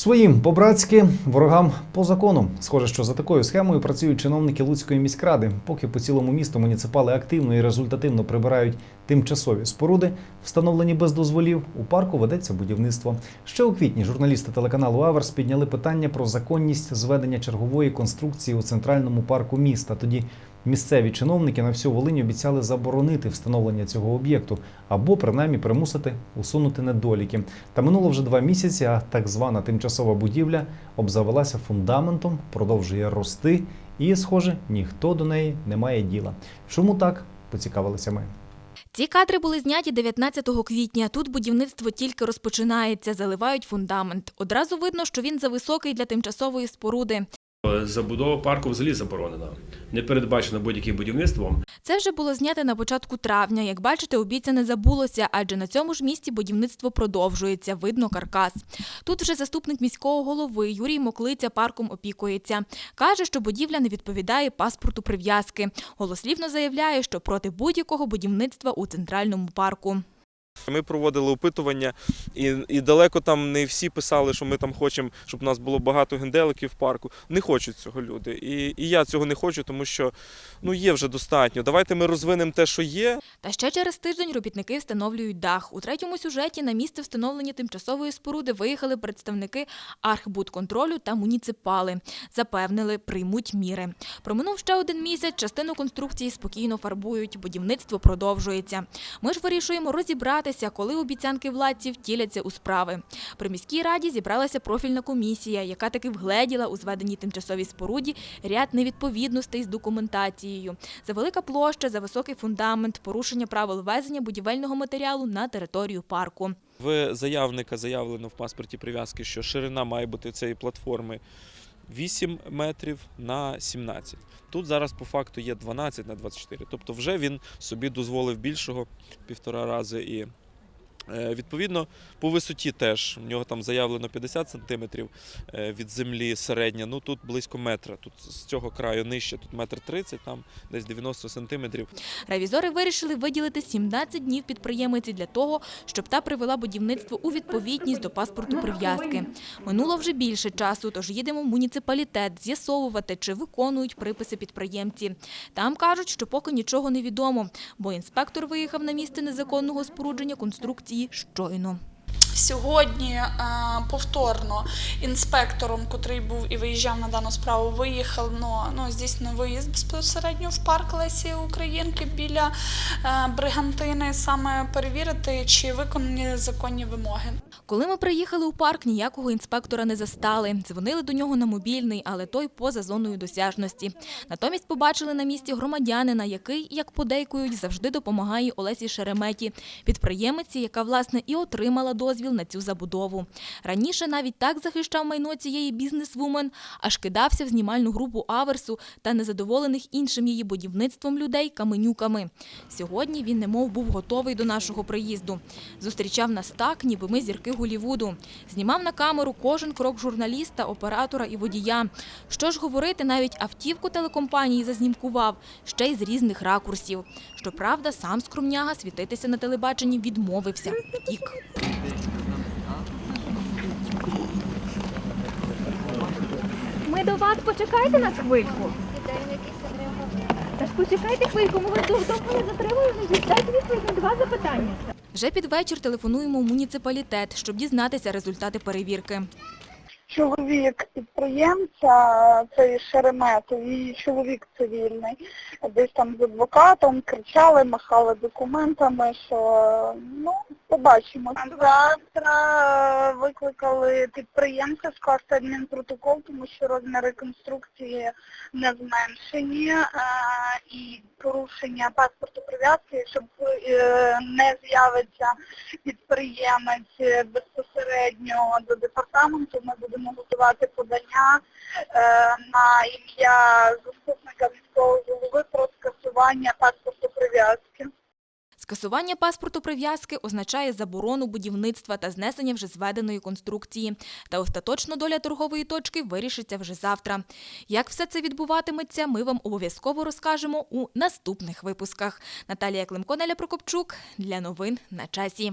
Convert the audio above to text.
Своїм по-братськи, ворогам по закону. Схоже, що за такою схемою працюють чиновники Луцької міськради. Поки по цілому місту муніципали активно і результативно прибирають тимчасові споруди, встановлені без дозволів. У парку ведеться будівництво. Ще у квітні журналісти телеканалу Аверс підняли питання про законність зведення чергової конструкції у центральному парку міста. Тоді місцеві чиновники на всю Волинь обіцяли заборонити встановлення цього об'єкту або принаймні примусити усунути недоліки. Та минуло вже два місяці, а так звана тимчасова будівля обзавелася фундаментом, продовжує рости, і, схоже, ніхто до неї не має діла. Чому так? Поцікавилися ми. Ці кадри були зняті 19 квітня. Тут будівництво тільки розпочинається, заливають фундамент. Одразу видно, що він зависокий для тимчасової споруди. Забудова парку взагалі заборонена. Не передбачено будь-яким будівництвом. Це вже було знято на початку травня. Як бачите, обіця не забулося, адже на цьому ж місці будівництво продовжується. Видно каркас. Тут вже заступник міського голови Юрій Моклиця парком опікується. Каже, що будівля не відповідає паспорту прив'язки. Голослівно заявляє, що проти будь-якого будівництва у центральному парку. Ми проводили опитування, і, і далеко там не всі писали, що ми там хочемо, щоб у нас було багато генделиків в парку. Не хочуть цього люди. І, і я цього не хочу, тому що ну є вже достатньо. Давайте ми розвинемо те, що є, Та ще через тиждень робітники встановлюють дах. У третьому сюжеті на місце встановлення тимчасової споруди виїхали представники Архбудконтролю та муніципали. Запевнили, приймуть міри. Проминув ще один місяць, частину конструкції спокійно фарбують, будівництво продовжується. Ми ж вирішуємо розібратися, коли обіцянки владців втіляться у справи. При міській раді зібралася профільна комісія, яка таки вгледіла у зведеній тимчасовій споруді ряд невідповідностей з документацією. За велика площа, за високий фундамент, порушення правил ввезення будівельного матеріалу на територію парку. В заявника заявлено в паспорті прив'язки, що ширина має бути цієї платформи 8 метрів на 17. Тут зараз по факту є 12 на 24. Тобто вже він собі дозволив більшого півтора рази і. Е, Відповідно, по висоті теж в нього там заявлено 50 сантиметрів е, від землі середня. Ну тут близько метра. Тут з цього краю нижче, тут метр 30, там десь 90 сантиметрів. Ревізори вирішили виділити 17 днів підприємиці для того, щоб та привела будівництво у відповідність до паспорту прив'язки. Минуло вже більше часу, тож їдемо в муніципалітет з'ясовувати, чи виконують приписи підприємці. Там кажуть, що поки нічого не відомо, бо інспектор виїхав на місце незаконного спорудження конструкції щойно. Сьогодні е, повторно інспектором, котрий був і виїжджав на дану справу, виїхав ну, ну, здійснив виїзд безпосередньо в парк Лесі Українки біля е, Бригантини, саме перевірити, чи виконані законні вимоги. Коли ми приїхали у парк, ніякого інспектора не застали. Дзвонили до нього на мобільний, але той поза зоною досяжності. Натомість побачили на місці громадянина, який, як подейкують, завжди допомагає Олесі Шереметі, підприємиці, яка власне і отримала дозвіл на цю забудову. Раніше навіть так захищав майно цієї бізнесвумен, аж кидався в знімальну групу Аверсу та незадоволених іншим її будівництвом людей каменюками. Сьогодні він немов був готовий до нашого приїзду. Зустрічав нас так, ніби ми зірки Голівуду. Знімав на камеру кожен крок журналіста, оператора і водія. Що ж говорити, навіть автівку телекомпанії зазнімкував, ще й з різних ракурсів. Щоправда, сам скромняга світитися на телебаченні відмовився. Втік. Ми до вас почекайте нас хвильку. Та ж почекайте хвильку, ми вас довго не затримуємо. Дайте відповідь на два запитання. Вже під вечір телефонуємо в муніципалітет, щоб дізнатися результати перевірки. чоловік підприємця, цей Шереметов, і чоловік цивільний, десь там з адвокатом кричали, махали документами, що ну, побачимо. Завтра викликали підприємця скласти адмінпротокол, тому що розміри конструкції не зменшені е, і порушення паспорту прив'язки, якщо е, не з'явиться підприємець безпосередньо до департаменту, ми будемо готувати подання е, на ім'я заступника міського голови про скасування паспорту прив'язки. Скасування паспорту прив'язки означає заборону будівництва та знесення вже зведеної конструкції. Та остаточно доля торгової точки вирішиться вже завтра. Як все це відбуватиметься, ми вам обов'язково розкажемо у наступних випусках. Наталія Климко, Неля Прокопчук для новин на часі.